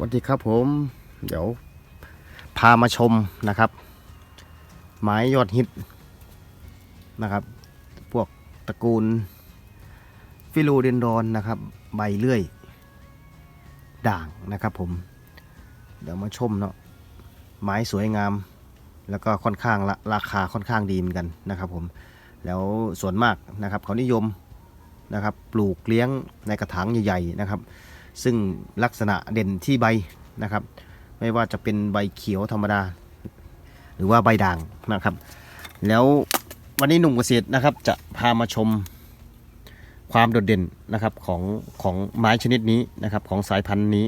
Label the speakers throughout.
Speaker 1: วัสดีครับผม เดี๋ยวพามาชมนะครับ ไม้ยอดฮิตนะครับ พวกตระกูล ฟิโลเดนดอนนะครับ ใบเลื่อย ด่างนะครับผม เดี๋ยวมาชมเนาะไม้สวยงาม แล้วก็ค่อนข้างราคาค่อนข้างดีเหมือนกันนะครับผม แล้วส่วนมากนะครับเขานิยมนะครับ ปลูกเลี้ยงในกระถางใหญ่ๆนะครับ ซึ่งลักษณะเด่นที่ใบนะครับ ไม่ว่าจะเป็นใบเขียวธรรมดา หรือว่าใบด่างนะครับ แล้ววันนี้หนุ่มเกษตรนะครับจะพามาชมความโดดเด่นนะครับของของไม้ชนิดนี้นะครับ ของสายพันธุ์นี้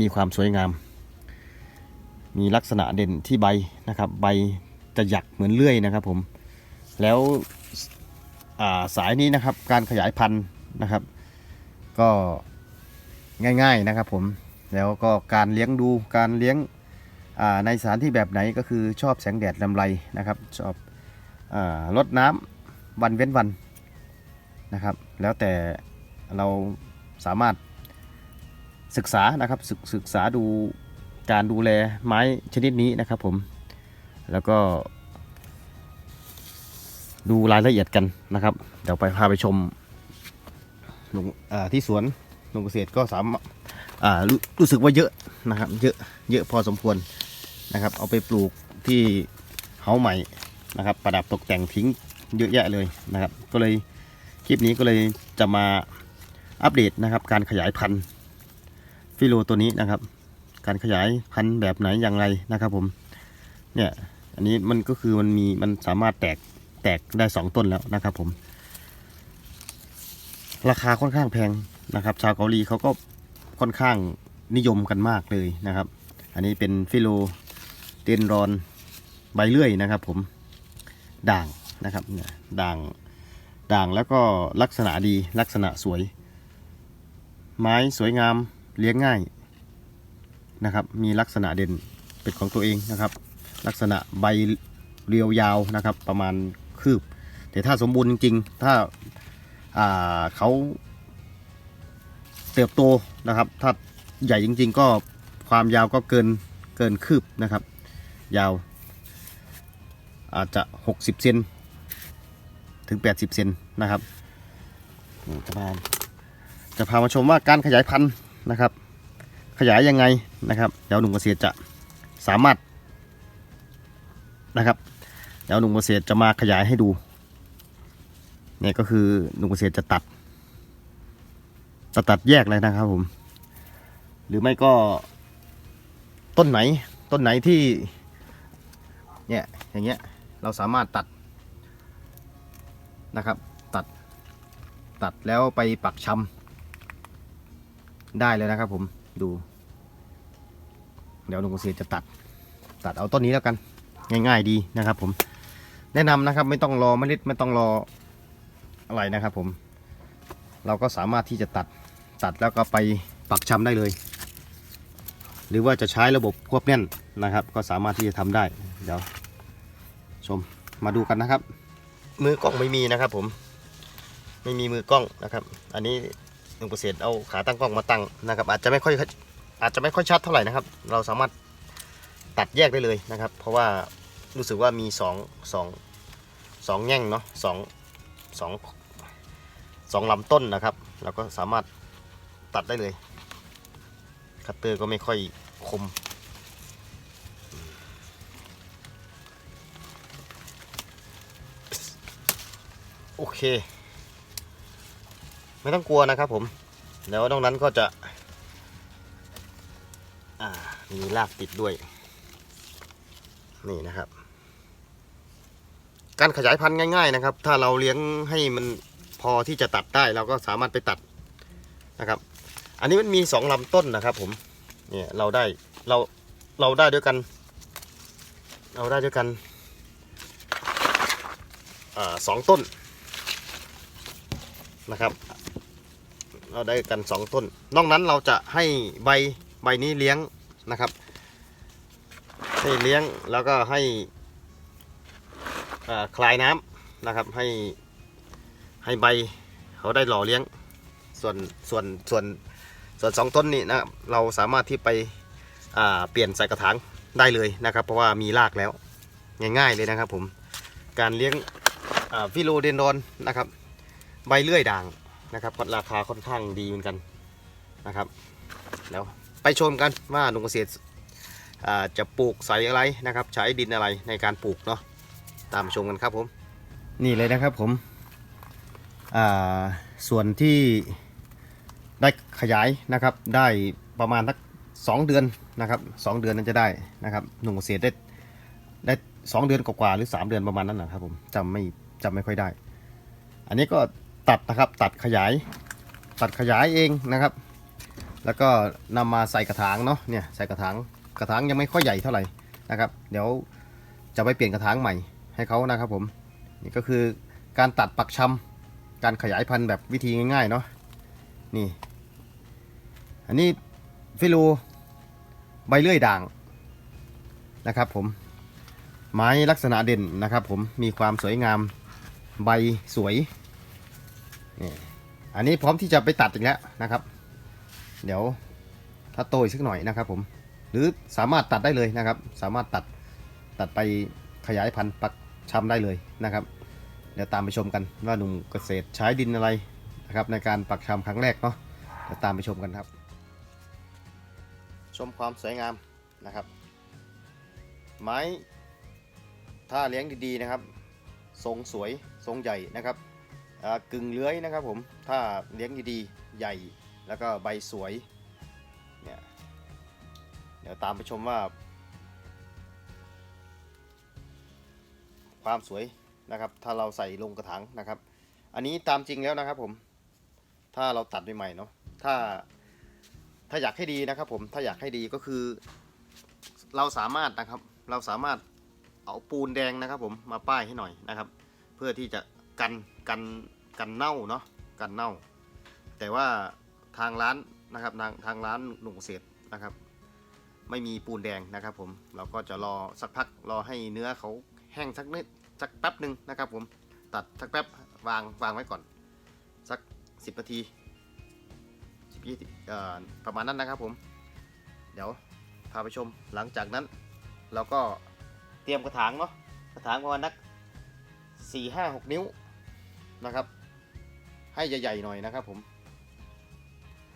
Speaker 1: มีความสวยงาม มีลักษณะเด่นที่ใบนะครับ ใบจะหยักเหมือนเลื่อยนะครับผมแล้วาสายนี้นะครับการขยายพันธุ์นะครับ ก็ ง่ายๆนะครับผมแล้วก็การเลี้ยงดูการเลี้ยงในสถานที่แบบไหนก็คือชอบแสงแดดลำไรนะครับชอบอลดน้ำวันเว้นวันนะครับ แล้วแต่เราสามารถศึกษานะครับศึกศึกษาดูการดูแลไม้ชนิดนี้นะครับผมแล้วก็ดูรายละเอียดกันนะครับ เดี๋ยวไปพาไปชมที่สวน ลงเกษตรก็สามารถอ่ารู้รู้สึกว่าเยอะนะครับ เยอะเยอะพอสมควรนะครับ เอาไปปลูกที่เฮาใหม่นะครับ ประดับตกแต่งทิ้งเยอะแยะเลยนะครับ ก็เลยคลิปนี้ก็เลยจะมาอัปเดตนะครับ การขยายพันธุ์ฟิโลตัวนี้นะครับ การขยายพันธุ์แบบไหนอย่างไรนะครับ ผมเนี่ยอันนี้มันก็คือมันมีมันสามารถแตกแตกได้ 2 ต้นแล้วนะครับผม ราคาค่อนข้างแพง นะครับชาวเกาหลีเขาก็ค่อนข้างนิยมกันมากเลยนะครับ อันนี้เป็นฟิโลเดนรอนใบเลื่อยนะครับ ผมด่างนะครับเนี่ยด่างด่างแล้วก็ลักษณะดีลักษณะสวย ไม้สวยงามเลี้ยงง่ายนะครับ มีลักษณะเด่นเป็นของตัวเองนะครับ ลักษณะใบเรียวยาวนะครับ ประมาณคืบ แต่ถ้าสมบูรณ์จริงๆถ้าาเขา เติบโตนะครับ ถ้าใหญ่จริง ๆ ก็ความยาวก็เกินเกินคืบนะครับ ยาว อาจจะ 60เซนถึง 80เซนนะครับจะมาจะพามาชมว่าการขยายพันธุ์นะครับ ขยายยังไงนะครับเดี๋ยวหนุ่มเกษตรจะสามารถนะครับเดี๋ยวหนุ่มเกษตรจะมาขยายให้ดูเนี่ยก็คือหนุ่มเกษตรจะตัด จะตัดแยกเลยนะครับผม หรือไม่ก็ต้นไหน ต้นไหนที่ เนี่ยอย่างเงี้ยเราสามารถตัดนะครับ ตัดตัดแล้วไปปักชำได้เลยนะครับผมดู เดี๋ยวหนุ่เกษตรจะตัด ตัดเอาต้นนี้แล้วกัน ง่าย ๆ ดีนะครับ ผม แนะนำนะครับไม่ต้องรอเมล็ดไม่ต้องรออะไรนะครับผม เราก็สามารถที่จะตัด ตัดแล้วก็ไปปักชำได้เลย หรือว่าจะใช้ระบบควบแน่นนะครับ ก็สามารถที่จะทำได้ เดี๋ยวชมมาดูกันนะครับ มือกล้องไม่มีนะครับ ผม ไม่มีมือกล้องนะครับ อันนี้หนุ่มเกษตรเอาขาตั้งกล้องมาตั้งนะครับ อาจจะไม่ค่อยอาจจะไม่ค่อยชัดเท่าไหร่นะครับ เราสามารถตัดแยกได้เลยนะครับ เพราะว่ารู้สึกว่ามีสองสองสองแง่งเนาะสองสองสองลำต้นนะครับ เราก็สามารถ ตัดได้เลย คัตเตอร์ก็ไม่ค่อยคม โอเค ไม่ต้องกลัวนะครับผม แล้วนอกนั้นก็จะมีรากติดด้วย นี่นะครับ การขยายพันธุ์ง่าย ๆนะครับ ถ้าเราเลี้ยงให้มันพอที่จะตัดได้เราก็สามารถไปตัดนะครับ อันนี้มันมีสองลำต้นนะครับผมเนี่ยเราได้เราเราได้ด้วยกัน เราได้ด้วยกันอสองต้นนะครับ เราได้กันสองต้น นอกนั้นเราจะให้ใบใบนี้เลี้ยงนะครับ ให้เลี้ยงแล้วก็ให้คลายน้ำนะครับให้ให้ใบเขาได้หล่อเลี้ยง ส่วนส่วนส่วน ส่วนสองต้นนี้นะครับเราสามารถที่ไปเปลี่ยนใส่กระถางได้เลยนะครับ เพราะว่ามีรากแล้วง่ายๆเลยนะครับผมการเลี้ยงฟิโลเดนดอนนะครับ ใบเลื่อยด่างนะครับก็ราคาค่อนข้างดีเหมือนกันนะครับแล้วไปชมกันว่าหนุ่มเกษตรจะปลูกใส่อะไรนะครับ ใช้ดินอะไรในการปลูกเนาะตามชมกันครับผม นี่เลยนะครับผมส่วนที่ ได้ขยายนะครับ ได้ประมาณสักสองเดือนนะครับสองเดือนนั้นจะได้นะครับหนุ่มเกษตรได้ได้สองเดือนกว่าหรือสามเดือนประมาณนั้นนะครับผมจำไม่จำไม่ค่อยได้ อันนี้ก็ตัดนะครับตัดขยาย ตัดขยายเองนะครับ แล้วก็นำมาใส่กระถางเนาะเนี่ยใส่กระถางกระถางยังไม่ค่อยใหญ่เท่าไหร่นะครับ เดี๋ยวจะไปเปลี่ยนกระถางใหม่ให้เขานะครับผมนี่ก็คือการตัดปักชำการขยายพันธุ์แบบวิธีง่ายๆเนาะ นี่ อันนี้ฟิลูใบเลื่อยด่างนะครับผม ไม้ลักษณะเด่นนะครับผมมีความสวยงามใบสวยนี่อันนี้พร้อมที่จะไปตัดอีกแล้วนะครับ เดี๋ยวถ้าโตอีกสักหน่อยนะครับผมหรือสามารถตัดได้เลยนะครับ สามารถตัดตัดไปขยายพันธุ์ปักชำได้เลยนะครับ เดี๋ยวตามไปชมกันว่าหนุ่มเกษตรใช้ดินอะไร นะครับในการปักชำครั้งแรกเนาะเดี๋ยวตามไปชมกันครับ ชมความสวยงามนะครับ ไม้ถ้าเลี้ยงดีๆนะครับ ทรงสวยทรงใหญ่นะครับอ่ากึ่งเลื้อยนะครับผมถ้าเลี้ยงดีๆใหญ่แล้วก็ใบสวยเนี่ยเดี๋ยวตามไปชมว่า ความสวยนะครับ ถ้าเราใส่ลงกระถางนะครับ อันนี้ตามจริงแล้วนะครับผม ถ้าเราตัดใหม่ๆเนาะถ้าถ้าอยากให้ดีนะครับผมถ้าอยากให้ดีก็คือ เราสามารถนะครับ เราสามารถเอาปูนแดงนะครับ ผมมาป้ายให้หน่อยนะครับ เพื่อที่จะกันกันกันเน่าเนาะกันเน่า แต่ว่าทางร้านนะครับทางทางร้านหนุ่มเกษนะครับ ไม่มีปูนแดงนะครับ ผมเราก็จะรอสักพักรอให้เนื้อเขาแห้งสักนิดสักแป๊บหนึ่งนะครับ ผมตัดสักแป๊บวางวางไว้ก่อน สัก 10นาทีสิบยี่สิบเอ่อประมาณนั้นนะครับผม เดี๋ยวพาไปชมหลังจากนั้นเราก็เตรียมกระถางเนาะกระถางประมาณนักสี่ห้าหกนิ้วนะครับ ให้ใหญ่ๆหน่อยนะครับผม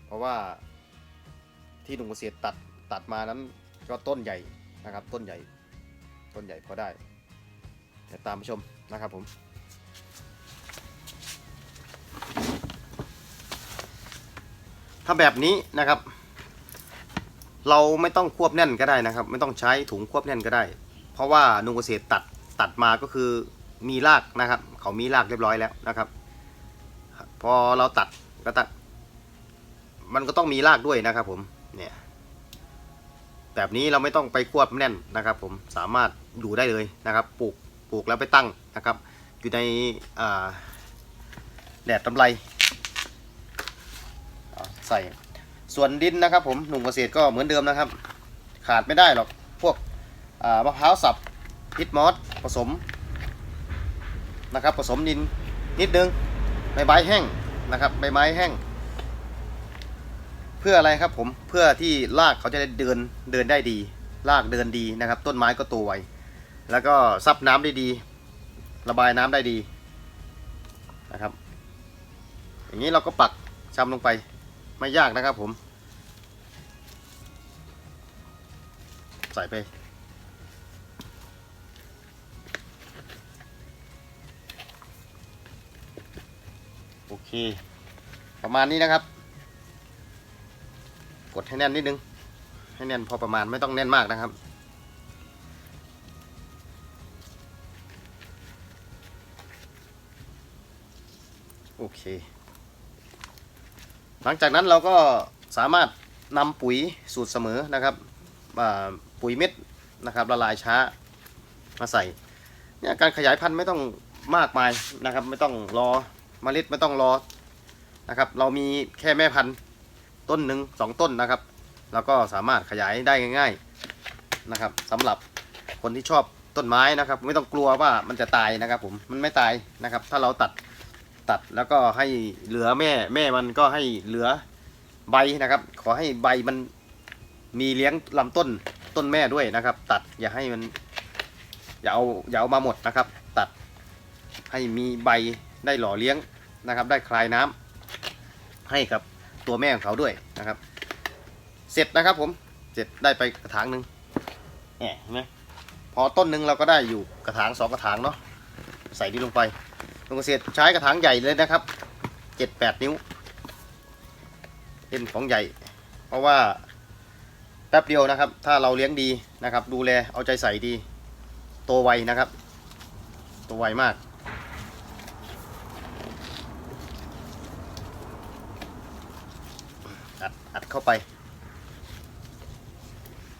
Speaker 1: เพราะว่าที่หนุ่มเกษตรตัดตัดมานั้นก็ต้นใหญ่นะครับ ต้นใหญ่ ต้นใหญ่พอได้เดี๋ยวตามไปชมนะครับผม ถ้าแบบนี้นะครับ เราไม่ต้องควบแน่นก็ได้นะครับ ไม่ต้องใช้ถุงควบแน่นก็ได้ เพราะว่านุ่งเกษตรตัดตัดมาก็คือมีรากนะครับ เขามีรากเรียบร้อยแล้วนะครับ พอเราตัดก็ตัด มันก็ต้องมีรากด้วยนะครับ ผมเนี่ยแบบนี้เราไม่ต้องไปควบแน่นนะครับ ผมสามารถอยู่ได้เลยนะครับ ปลูกปลูกแล้วไปตั้งนะครับ อยู่ในแดดตำไร ใส่ ส่วนดินนะครับ ผมหนุ่มเกษตรก็เหมือนเดิมนะครับ ขาดไม่ได้หรอกพวกมะพร้าวสับพิษมอสผสมนะครับ ผสมดินนิดนึงใบไม้แห้งนะครับใบไม้แห้ง เพื่ออะไรครับผมเพื่อที่รากเขาจะได้เดินเดินได้ดีรากเดินดีนะครับ ต้นไม้ก็โตไวแล้วก็ซับน้ำได้ดี ระบายน้ำได้ดีนะครับ อย่างนี้เราก็ปักชำลงไป ไม่ยากนะครับผม ใส่ไป โอเค ประมาณนี้นะครับ กดให้แน่นนิดนึง ให้แน่นพอประมาณไม่ต้องแน่นมากนะครับโอเค ลังจากนั้นเราก็สามารถนำปุ๋ยสูตรเสมอนะครับปุ๋ยเม็ดนะครับละลายช้ามาใส่เนี่ยการขยายพันธุ์ไม่ต้องมากมายนะครับ ไม่ต้องรอเมล็ดไม่ต้องรอนะครับ เรามีแค่แม่พันธุ์ต้นหนึ่งสองต้นนะครับเราก็สามารถขยายได้ง่าย ๆนะครับสำหรับคนที่ชอบต้นไม้นะครับ ไม่ต้องกลัวว่ามันจะตายนะครับ ผมมันไม่ตายนะครับ ถ้าเราตัด ตัดแล้วก็ให้เหลือแม่แม่มันก็ให้เหลือใบนะครับ ขอให้ใบมันมีเลี้ยงลำต้นต้นแม่ด้วยนะครับ ตัดอย่าให้มันอย่าเอาอย่าเอามาหมดนะครับ ตัดให้มีใบได้หล่อเลี้ยงนะครับ ได้คลายน้ำให้กับตัวแม่ของเขาด้วยนะครับ เสร็จนะครับผมเสร็จได้ไปกระถางหนึ่งเนี่ยเห็นไหมพอต้นหนึ่งเราก็ได้อยู่กระถางสองกระถางเนาะใส่นี่ลงไป ลุงเกษตรใช้กระถางใหญ่เลยนะครับเจ็ดแปดนิ้ว เป็นของใหญ่ เพราะว่าแป๊บเดียวนะครับ ถ้าเราเลี้ยงดีนะครับ ดูแลเอาใจใส่ดี โตไวนะครับ โตไวมาก อัดอัดเข้าไป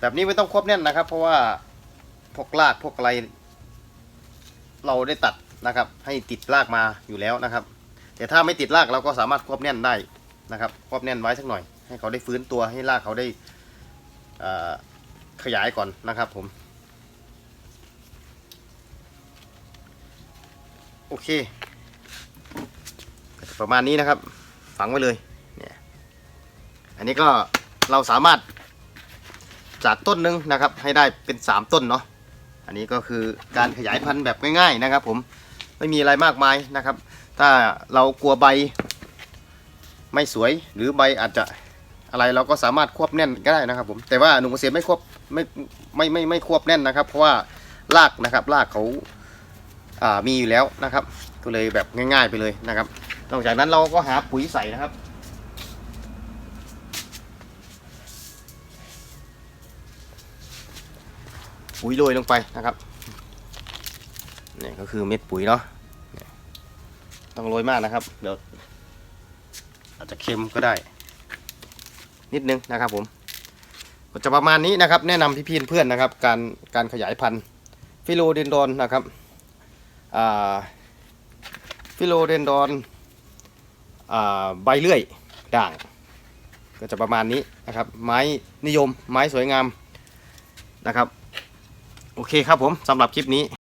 Speaker 1: แบบนี้ไม่ต้องควบแน่นนะครับ เพราะว่าพวกรากพวกอะไร เราได้ตัด นะครับ ให้ติดรากมาอยู่แล้วนะครับ แต่ถ้าไม่ติดรากเราก็สามารถควบแน่นได้นะครับ ควบแน่นไว้สักหน่อย ให้เขาได้ฟื้นตัวให้รากเขาได้ขยายก่อนนะครับผม โอเค ประมาณนี้นะครับ ฝังไว้เลยเนี่ยอันนี้ก็เราสามารถจากต้นหนึ่งนะครับ ให้ได้เป็น 3 ต้นเนาะอันนี้ก็คือการขยายพันธุ์แบบง่ายๆนะครับผม ไม่มีอะไรมากมายนะครับ ถ้าเรากลัวใบไม่สวยหรือใบอาจจะอะไรเราก็สามารถควบแน่นก็ได้นะครับผมแต่ว่าหนุ่มเกษตรไม่ควบไม่ไม่ไม่ไม่ควบแน่นนะครับ เพราะว่ารากนะครับรากเขาอ่ามีอยู่แล้วนะครับ ก็เลยแบบง่าย ๆไปเลยนะครับ นอกจากนั้นเราก็หาปุ๋ยใส่นะครับปุ๋ยโรยลงไปนะครับ นี่ก็คือเม็ดปุ๋ยเนาะต้องโรยมากนะครับ เดี๋ยว อาจจะเค็มก็ได้ นิดนึงนะครับผมก็จะประมาณนี้นะครับ แนะนำพี่ๆเพื่อนนะครับ การการขยายพันธุ์ฟิโลเดนดอนนะครับฟิโลเดนดอนอใบเลื่อยด่าง ก็จะประมาณนี้นะครับ ไม้นิยมไม้สวยงามนะครับ โอเคครับผมสำหรับคลิปนี้